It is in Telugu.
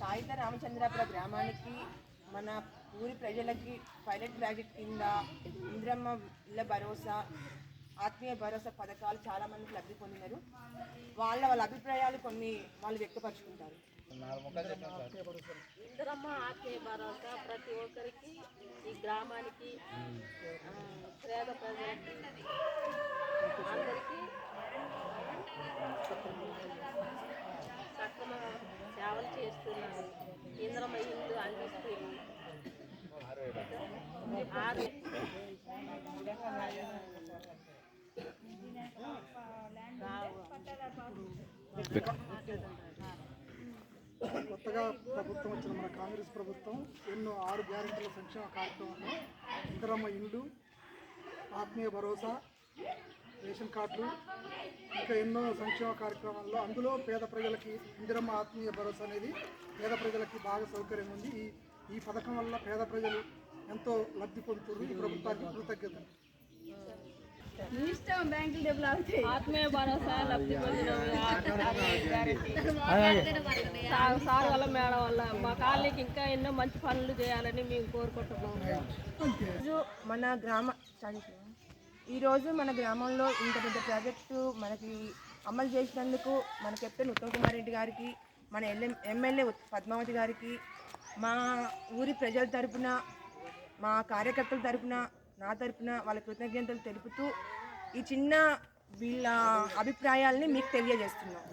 సాయిత రామచంద్రాపుర గ్రామానికి మన ఊరి ప్రజలకి పైలట్ ప్రాజెక్ట్ కింద ఇంద్రమ్మ ఇళ్ళ భరోసా ఆత్మీయ భరోసా పథకాలు చాలా మందికి లబ్ధి పొందినారు. వాళ్ళ వాళ్ళ అభిప్రాయాలు కొన్ని వాళ్ళు వ్యక్తపరుచుకుంటారు. ఇంద్రమ్మ ఆత్మీయ భరోసా ప్రతి ఒక్కరికి ఈ గ్రామానికి ఆ, పేద సేవలు చేస్తున్నారు ఇంద్రమ్మ ఇల్లు ఆరు కొత్తగా ప్రభుత్వం వచ్చిన మన కాంగ్రెస్ ప్రభుత్వం ఎన్నో ఆరు గ్యారెంటీల సంక్షేమ కార్యక్రమాలు. ఇంద్రమ్మ ఇండ్లు ఆత్మీయ భరోసా రేషన్ కార్డులు ఇంకా ఎన్నో సంక్షేమ కార్యక్రమాల్లో అందులో పేద ప్రజలకి ఇందిరమ్మ ఆత్మీయ భరోసా అనేది పేద ప్రజలకి బాగా సౌకర్యం ఉంది. ఈ ఈ పథకం వల్ల పేద ప్రజలు ఎంతో లబ్ధి పొందుతున్నారు. ఈ ప్రభుత్వానికి కృతజ్ఞతలు. ఆత్మీయ భరోసా లబ్ధి పొందిన సార్ వల్ల మేడం వల్ల మా కాలనీకి ఇంకా ఎన్నో మంచి పనులు చేయాలని మేము కోరుకుంటున్నాం. మన గ్రామ. ఈరోజు మన గ్రామంలో ఇంత పెద్ద ప్రాజెక్టు మనకి అమలు చేసినందుకు మన కెప్టెన్ ఉత్తమ్ కుమార్ రెడ్డి గారికి మన ఎల్ఎం ఎమ్మెల్యే పద్మావతి గారికి మా ఊరి ప్రజల తరపున మా కార్యకర్తల తరపున నా తరపున వాళ్ళ కృతజ్ఞతలు తెలుపుతూ ఈ చిన్న వీళ్ళ అభిప్రాయాల్ని మీకు తెలియజేస్తున్నాం.